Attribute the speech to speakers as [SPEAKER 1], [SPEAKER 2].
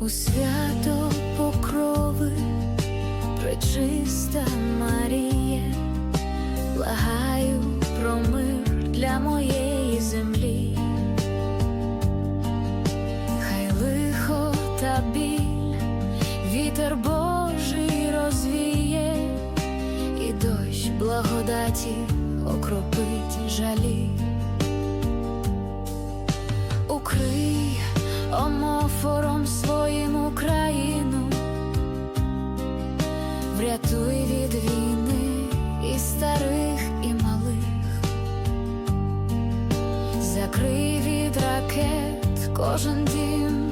[SPEAKER 1] у свято покрови, пречиста Маріє, благаю про мир для моєї землі. Хай лихо та біль, вітер Божий розвіє, і дощ благодаті окропить жалі. Укрий омофором своїм врятуй від війни і старих, і малих, закрий від ракет кожен дім